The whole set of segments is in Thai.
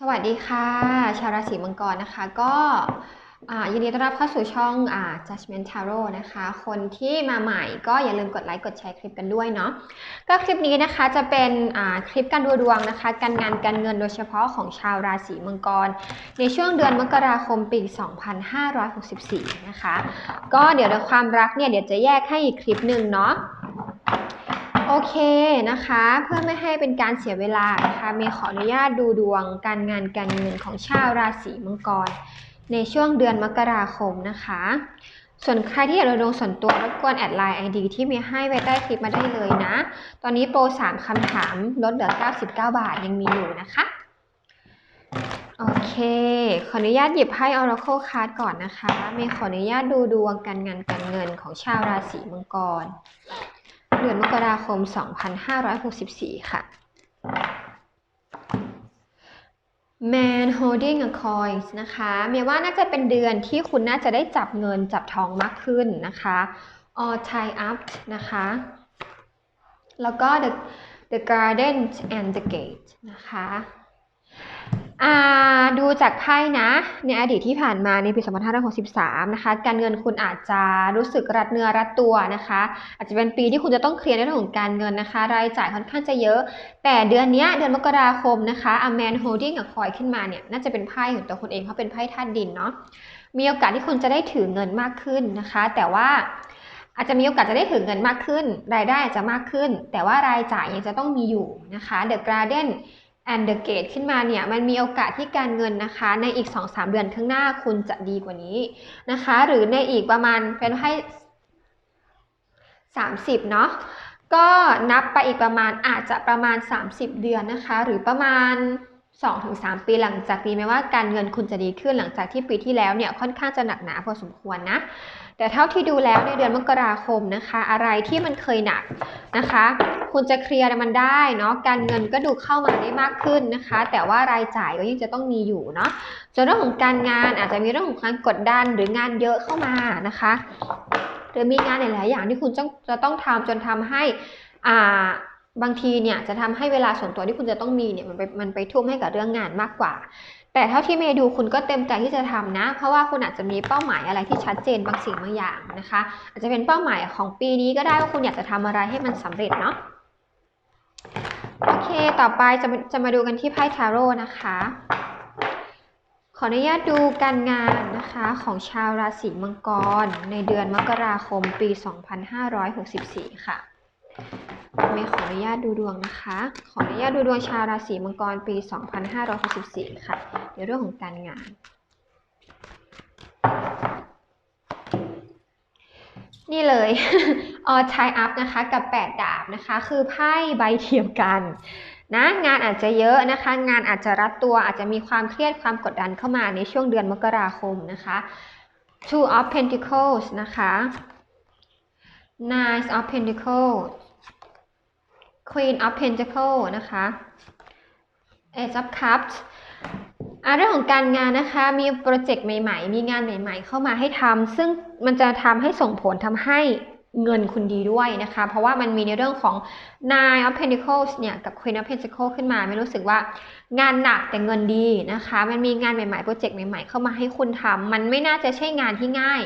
สวัสดีค่ะ ชาวราศีมังกรนะคะ ก็ยินดีต้อนรับเข้าสู่ช่องอ Judgment Tarot นะคะ คนที่มาใหม่ก็อย่าลืมกดไลค์กดแชร์คลิปกันด้วยเนาะก็คลิปนี้นะคะจะเป็นคลิปการดูดวงนะคะ การงานการเงินโดยเฉพาะของชาวราศีมังกร ในช่วงเดือนมกราคมปี 2564 นะคะ ก็เดี๋ยวความรักเนี่ยเดี๋ยวจะแยกให้อีกคลิปหนึ่งเนาะ โอเคนะคะ เพื่อไม่ให้เป็นการเสียเวลานะคะเมย์ขออนุญาตดูดวงการงานการเงินของชาวราศีมังกร ในช่วงเดือนมกราคมนะคะ ส่วนใครที่อยากดูดวงส่วนตัวรบกวนแอดไลน์ ID ที่เมย์ให้ไว้ใต้คลิปมาได้เลยนะ ตอนนี้โปร 3คำถามลดเหลือ 99 บาทยังมีอยู่นะคะโอเค ขออนุญาตหยิบไพ่ Oracle Card ก่อนนะคะ เมย์ขออนุญาตดูดวงการงานการเงินของชาวราศีมังกร ดือนมกราคม 2564 ค่ะ Man holding a coin นะคะเมย์ว่าน่าจะเป็นเดือนที่คุณน่าจะได้จับเงินจับทองมากขึ้นนะคะ all tie up นะคะ แล้วก็ the the garden and the gate นะคะ ดูจากไพ่นะ ในอดีตที่ผ่านมาในปี 2563 นะคะ การเงินคุณอาจจะรู้สึกรัดเนื้อรัดตัวนะคะ อาจจะเป็นปีที่คุณจะต้องเคลียร์ในเรื่องของการเงินนะคะ รายจ่ายค่อนข้างจะเยอะ แต่เดือนนี้เดือนมกราคมนะคะ a man holding a coin ขึ้นมาเนี่ย น่าจะเป็นไพ่ของตัวคุณเองเพราะเป็นไพ่ธาตุดินเนาะ มีโอกาสที่คุณจะได้ถือเงินมากขึ้นนะคะ แต่ว่าอาจจะมีโอกาสจะได้ถือเงินมากขึ้น รายได้อาจจะมากขึ้น แต่ว่ารายจ่ายยังจะต้องมีอยู่นะคะ The Garden and the Gate ขึ้นมาเนี่ยมันมีโอกาสที่การเงินนะคะ ในอีก 2-3 เดือนข้างหน้าคุณจะดีกว่านี้นะคะ หรือในอีกประมาณเป็นให้ 30 เนาะก็นับไปอีกประมาณอาจจะประมาณ 30 เดือนนะคะ หรือประมาณ 2-3 ปีหลังจากนี้แม้ว่าการเงินคุณจะดีขึ้นหลังจากที่ปีที่แล้วเนี่ยค่อนข้างจะหนักหนาพอสมควรนะ แต่เท่าที่ดูแล้วในเดือนมกราคมนะคะ อะไรที่มันเคยหนักนะคะ คุณจะเคลียร์มันได้เนาะการเงินก็ดูเข้ามาได้มากขึ้นนะคะ แต่ว่ารายจ่ายก็ยังจะต้องมีอยู่เนาะส่วนเรื่องของการงานอาจจะมีเรื่องของการกดดันหรืองานเยอะเข้ามานะคะหรือมีงานหลาย ๆ อย่างที่คุณจะต้องทำจนทำให้อ่า บางทีเนี่ยจะทำให้เวลาส่วนตัวที่คุณจะต้องมีเนี่ยมันไปมันไปทุ่มให้กับเรื่องงานมากกว่า แต่เท่าที่เมย์ดูคุณก็เต็มใจที่จะทำนะ เพราะว่าคุณอาจจะมีเป้าหมายอะไรที่ชัดเจนบางสิ่งบางอย่างนะคะ อาจจะเป็นเป้าหมายของปีนี้ก็ได้ว่าคุณอยากจะทำอะไรให้มันสำเร็จเนาะโอเค ต่อไปจะจะมาดูกันที่ไพ่ทาโร่นะคะ ขออนุญาตดูการงานนะคะของชาวราศีมังกร ในเดือนมกราคมปี 2564 ค่ะ เมย์ขออนุญาตดูดวงนะคะ ขออนุญาตดูดวงชาวราศีมังกรปี 2564 ค่ะ ในเรื่องของการงาน นี่เลย all tie up นะคะ กับ 8 ดาบนะคะ คือไพ่ใบเดียวกันนะงานอาจจะเยอะนะคะ งานอาจจะรัดตัวอาจจะมีความเครียดความกดดันเข้ามาในช่วงเดือนมกราคมนะคะ two of pentacles นะคะ nine of pentacles queen of pentacles นะคะ ace of cups เรื่องของการงานนะคะ มีโปรเจกต์ใหม่ๆ มีงานใหม่ ๆ เข้ามาให้ทำซึ่งมันจะทำให้ส่งผลทำให้เงินคุณดีด้วยนะคะ เพราะว่ามันมีในเรื่องของ nine of pentacles เนี่ยกับ queen of pentacles ขึ้นมาไม่รู้สึกว่างานหนักแต่เงินดีนะคะ มันมีงานใหม่ๆ โปรเจกต์ใหม่ๆ เข้ามาให้คุณทำมันไม่น่าจะใช่งานที่ง่าย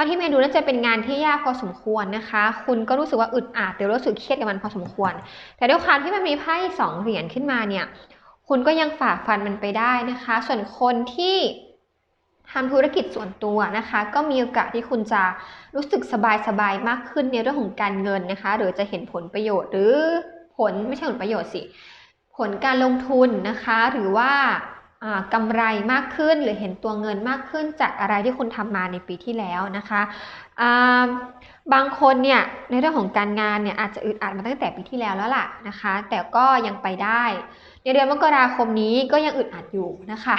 ท่าที่เมย์ดูน่าจะเป็นงานที่ยากพอสมควรนะคะ คุณก็รู้สึกว่าอึดอัดหรือรู้สึกเครียดกับมันพอสมควร แต่ด้วยความที่มันมีไพ่สองเหรียญขึ้นมาเนี่ย คุณก็ยังฝ่าฟันมันไปได้นะคะ ส่วนคนที่ทำธุรกิจส่วนตัวนะคะ ก็มีโอกาสที่คุณจะรู้สึกสบายๆมากขึ้นในเรื่องของการเงินนะคะ หรือจะเห็นผลประโยชน์หรือผลไม่ใช่ผลประโยชน์สิ ผลการลงทุนนะคะ หรือว่า กำไรมากขึ้นหรือเห็นตัวเงินมากขึ้นจากอะไรที่คุณทำมาในปีที่แล้วนะคะบางคนเนี่ยในเรื่องของการงานเนี่ยอาจจะอึดอัดมาตั้งแต่ปีที่แล้วแล้วล่ะนะคะ แต่ก็ยังไปได้ ในเดือนมกราคมนี้ก็ยังอึดอัดอยู่นะคะ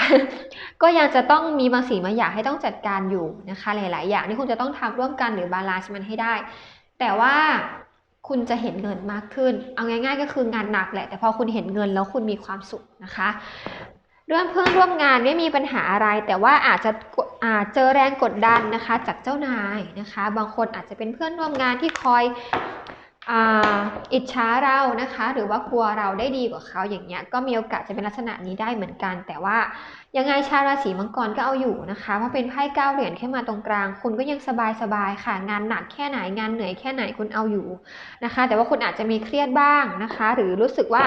ก็ยังจะต้องมีบางสิ่งบางอย่างให้ต้องจัดการอยู่นะคะหลาย ๆ อย่างที่คุณจะต้องทำร่วมกันหรือบาลานซ์มันให้ได้ แต่ว่าคุณจะเห็นเงินมากขึ้น เอาง่าย ๆ ก็คืองานหนักแหละแต่พอคุณเห็นเงินแล้วคุณมีความสุขนะคะ เรื่องเพื่อนร่วมงานไม่มีปัญหาอะไร แต่ว่าอาจจะอาจเจอแรงกดดันนะคะ จากเจ้านายนะคะ บางคนอาจจะเป็นเพื่อนร่วมงานที่คอยอิจฉาเรานะคะ หรือว่ากลัวเราได้ดีกว่าเขาอย่างเงี้ยก็มีโอกาสจะเป็นลักษณะนี้ได้เหมือนกัน แต่ว่ายังไงชาวราศีมังกรก็เอาอยู่นะคะเพราะเป็นไพ่เก้าเหรียญขึ้นมาตรงกลาง คุณก็ยังสบายสบายๆค่ะ งานหนักแค่ไหนงานเหนื่อยแค่ไหนคุณเอาอยู่นะคะ แต่ว่าคุณอาจจะมีเครียดบ้างนะคะ หรือรู้สึกว่า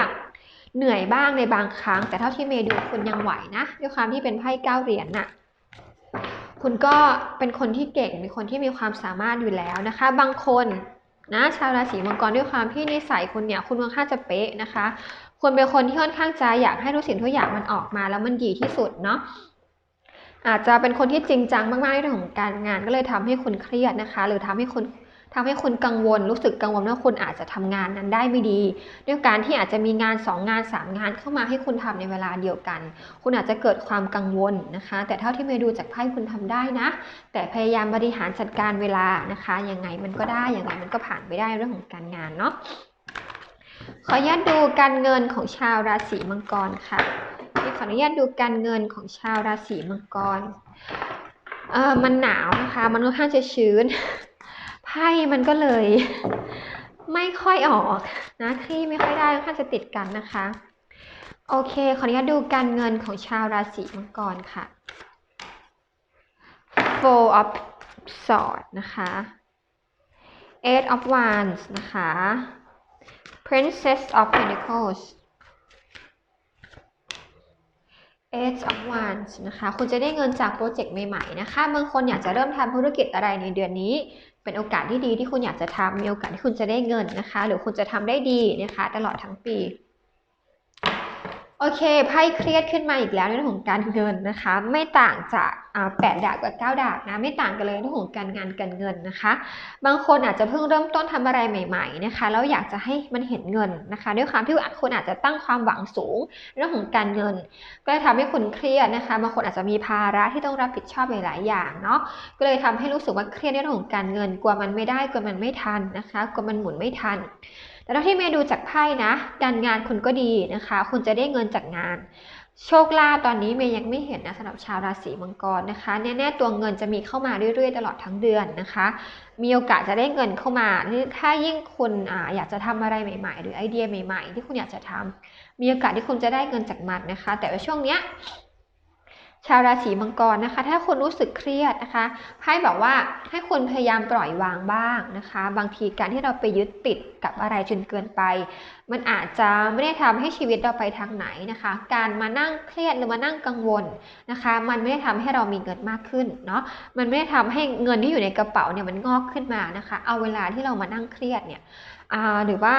เหนื่อยบ้างในบางครั้ง แต่เท่าที่เมย์ดูคุณยังไหวนะด้วยความที่เป็นไพ่เก้าเหรียญน่ะคุณก็เป็นคนที่เก่งเป็นคนที่มีความสามารถอยู่แล้วนะคะ บางคนนะชาวราศีมังกรด้วยความที่นิสัยคุณเนี่ยคุณค่อนข้างจะเป๊ะนะคะคุณเป็นคนที่ค่อนข้างจะอยากให้ทุกสิ่งทุกอย่างมันออกมา แล้วมันดีที่สุดเนาะอาจจะเป็นคนที่จริงจังมากๆในเรื่องของการงาน ก็เลยทำให้คุณเครียดนะคะ หรือทำให้คุณ ทำให้คุณกังวลรู้สึกกังวลว่าคุณอาจจะทำงานนั้นได้ไม่ดี ด้วยการที่อาจจะมีงาน 2 งาน 3 งานเข้ามาให้คุณทำในเวลาเดียวกัน คุณอาจจะเกิดความกังวลนะคะ แต่เท่าที่เมย์ดูจากไพ่คุณทำได้นะ แต่พยายามบริหารจัดการเวลานะคะยังไงมันก็ได้ยังไงมันก็ผ่านไปได้เรื่องของการงานเนาะขออนุญาตดูการเงินของชาวราศีมังกรค่ะขออนุญาตดูการเงินของชาวราศีมังกร เออมันหนาวนะคะ มันค่อนข้างจะชื้น ไพ่มันก็เลย ไม่ค่อยออกนะที่ไม่ค่อยได้ค่อนข้างจะติดกันนะคะ โอเค ขออนุญาตดูการเงินของชาวราศีมังกรค่ะ Four of Swords นะคะ Eight of Wands นะคะ Princess of Pentacles Age of Wands นะคะ คุณจะได้เงินจากโปรเจกต์ใหม่ๆนะคะบางคนอยากจะเริ่มทำธุรกิจอะไรในเดือนนี้ เป็นโอกาสที่ดีที่คุณอยากจะทำมีโอกาสที่คุณจะได้เงินนะคะ หรือคุณจะทำได้ดีนะคะ ตลอดทั้งปี โอเคไพ่เครียดขึ้นมาอีกแล้วในเรื่องของการเงินนะคะ ไม่ต่างจากแปดดาบกับเก้าดาบนะไม่ต่างกันเลยในเรื่องของการงานการเงินนะคะ บางคนอาจจะเพิ่งเริ่มต้นทำอะไรใหม่ ๆนะคะแล้วอยากจะให้มันเห็นเงินนะคะ ด้วยความที่คนอาจจะตั้งความหวังสูงเรื่องของการเงิน ก็เลยทำให้คุณเครียดนะคะบางคนอาจจะมีภาระที่ต้องรับผิดชอบหลายๆอย่างเนาะก็เลยทำให้รู้สึกว่าเครียดในเรื่องของการเงินกลัวมันไม่ได้กลัวมันไม่ทันนะคะกลัวมันหมุนไม่ทัน แต่ถ้าที่เมย์ดูจากไพ่นะการงานคุณก็ดีนะคะ คุณจะได้เงินจากงาน โชคลาภตอนนี้เมย์ยังไม่เห็นนะสำหรับชาวราศีมังกรนะคะแน่ๆตัวเงินจะมีเข้ามาเรื่อยๆ ตลอดทั้งเดือนนะคะ มีโอกาสจะได้เงินเข้ามาถ้ายิ่งคุณออยากจะทำอะไรใหม่ ๆ หรือไอเดียใหม่ ๆ ที่คุณอยากจะทำมีโอกาสที่คุณจะได้เงินจากมันนะคะ แต่ว่าช่วงเนี้ย ชาวราศีมังกรนะคะ ถ้าคุณรู้สึกเครียดนะคะไพ่บอกว่าให้คุณพยายามปล่อยวางบ้างนะคะ บางทีการที่เราไปยึดติดกับอะไรจนเกินไป มันอาจจะไม่ได้ทำให้ชีวิตเราไปทางไหนนะคะ การมานั่งเครียดหรือมานั่งกังวลนะคะ มันไม่ได้ทำให้เรามีเงินมากขึ้นเนาะมันไม่ได้ทำให้เงินที่อยู่ในกระเป๋าเนี่ยมันงอกขึ้นมานะคะ เอาเวลาที่เรามานั่งเครียดเนี่ยหรือว่า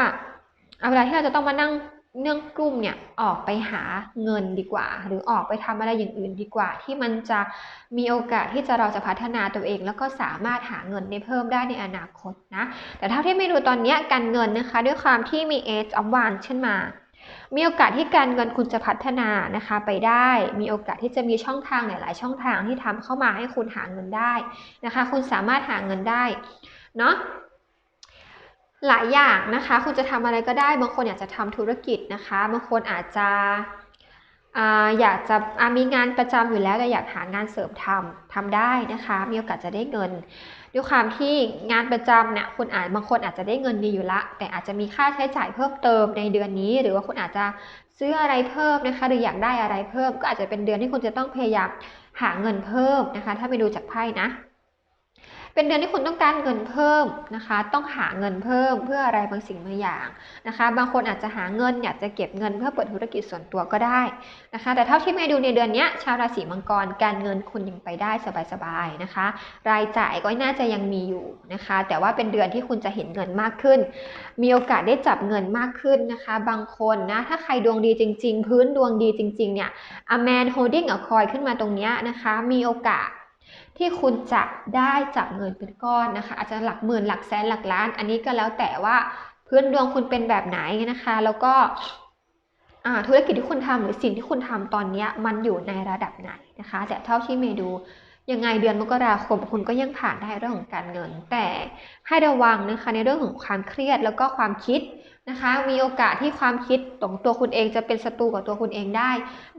เอาเวลาที่เราจะต้องมานั่ง เนื่องกลุ่มเนี่ยออกไปหาเงินดีกว่า หรือออกไปทำอะไรอย่างอื่นดีกว่า ที่มันจะมีโอกาสที่จะเราจะพัฒนาตัวเอง แล้วก็สามารถหาเงินได้เพิ่มได้ในอนาคตนะแต่เท่าที่ไม่ดูตอนนี้การเงินนะคะ ด้วยความที่มีเอสออฟวานขึ้นมา มีโอกาสที่การเงินคุณจะพัฒนานะคะไปได้ มีโอกาสที่จะมีช่องทางหลาย ๆ ช่องทางที่ทำเข้ามาให้คุณหาเงินได้นะคะ คุณสามารถหาเงินได้เนาะ หลายอย่างนะคะคุณจะทำอะไรก็ได้ บางคนอยากจะทำธุรกิจนะคะ บางคนอาจจะอยากจะมีงานประจำอยู่แล้วแต่อยากหางานเสริมทำทำได้นะคะ มีโอกาสจะได้เงิน ด้วยความที่งานประจำเนี่ยคุณอาจบางคนอาจจะได้เงินดีอยู่ละ แต่อาจจะมีค่าใช้จ่ายเพิ่มเติมในเดือนนี้ หรือว่าคุณอาจจะซื้ออะไรเพิ่มนะคะ หรืออยากได้อะไรเพิ่ม ก็อาจจะเป็นเดือนที่คุณจะต้องพยายามหาเงินเพิ่มนะคะ ถ้าไปดูจากไพ่นะ เป็นเดือนที่คุณต้องการเงินเพิ่มนะคะ ต้องหาเงินเพิ่มเพื่ออะไรบางสิ่งบางอย่างนะคะ บางคนอาจจะหาเงินอยากจะเก็บเงินเพื่อเปิดธุรกิจส่วนตัวก็ได้นะคะ แต่เท่าที่เมดูในเดือนนี้ชาวราศีมังกรการเงินคุณยังไปได้สบายๆนะคะ รายจ่ายก็น่าจะยังมีอยู่นะคะ แต่ว่าเป็นเดือนที่คุณจะเห็นเงินมากขึ้น มีโอกาสได้จับเงินมากขึ้นนะคะ บางคนนะถ้าใครดวงดีจริง ๆ พื้นดวงดีจริงๆเนี่ย a man holding a coin ขึ้นมาตรงนี้นะคะ มีโอกาส ที่คุณจะได้จับเงินเป็นก้อนนะคะ อาจจะหลักหมื่นหลักแสนหลักล้าน อันนี้ก็แล้วแต่ว่าพื้นดวงคุณเป็นแบบไหนนะคะ แล้วก็ธุรกิจที่คุณทำหรือสิ่งที่คุณทำตอนนี้มันอยู่ในระดับไหนนะคะ แต่เท่าที่เมดูยังไงเดือนมกราคมคุณก็ยังผ่านได้เรื่องของการเงิน แต่ให้ระวังนะคะในเรื่องของความเครียดแล้วก็ความคิด นะคะ มีโอกาสที่ความคิดของตัวคุณเองจะเป็นศัตรูกับตัวคุณเองได้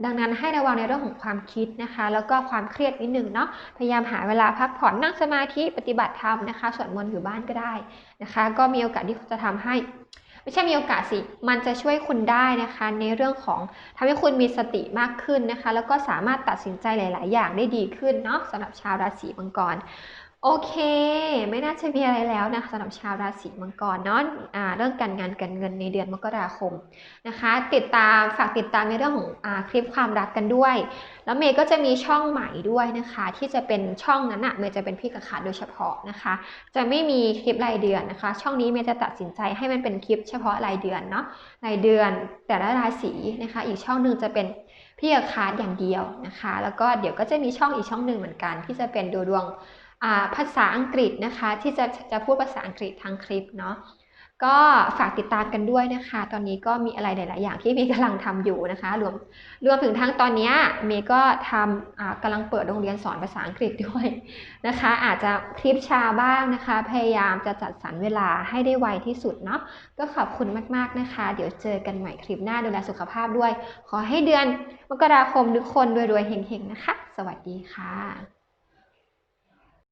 ดังนั้นให้ระวังในเรื่องของความคิดนะคะ แล้วก็ความเครียดนิดนึงเนาะ พยายามหาเวลาพักผ่อนนั่งสมาธิปฏิบัติธรรมนะคะสวดมนต์อยู่บ้านก็ได้นะคะ ก็มีโอกาสที่จะทำให้ไม่ใช่มีโอกาสสิ มันจะช่วยคุณได้นะคะ ในเรื่องของทำให้คุณมีสติมากขึ้นนะคะ แล้วก็สามารถตัดสินใจหลาย ๆ อย่างได้ดีขึ้นเนาะสำหรับชาวราศีมังกร โอเค ไม่น่าจะมีอะไรแล้วนะคะสำหรับชาวราศีมังกรเนาะะเรื่องการงานการเงินในเดือนมกราคมนะคะ ติดตามฝากติดตามในเรื่องของอคลิปความรักกันด้วย แล้วเมย์ก็จะมีช่องใหม่ด้วยนะคะ ที่จะเป็นช่องนั้นอะเมย์จะเป็นพี่กับขาโดยเฉพาะนะคะ จะไม่มีคลิปรายเดือนนะคะ ช่องนี้เมย์จะตัดสินใจให้มันเป็นคลิปเฉพาะรายเดือนเนาะรายเดือนแต่ละราศีนะคะ อีกช่องหนึ่งจะเป็นพี่กับขาอย่างเดียวนะคะ แล้วก็เดี๋ยวก็จะมีช่องอีกช่องหนึ่งเหมือนกัน ที่จะเป็นดูดวง ภาษาอังกฤษนะคะ ที่จะจะพูดภาษาอังกฤษทางคลิปเนาะก็ฝากติดตามกันด้วยนะคะ ตอนนี้ก็มีอะไรหลาย ๆ อย่างที่เมย์กำลังทำอยู่นะคะ รวมรวมถึงทั้งตอนนี้เมย์ก็ทำกำลังเปิดโรงเรียนสอนภาษาอังกฤษด้วยนะคะ อาจจะคลิปชาบ้างนะคะ พยายามจะจัดสรรเวลาให้ได้ไวที่สุดเนาะก็ขอบคุณมาก ๆ นะคะ เดี๋ยวเจอกันใหม่คลิปหน้าดูแลสุขภาพด้วย ขอให้เดือนมกราคมทุกคนรวย ๆ เฮง ๆ นะคะ สวัสดีค่ะ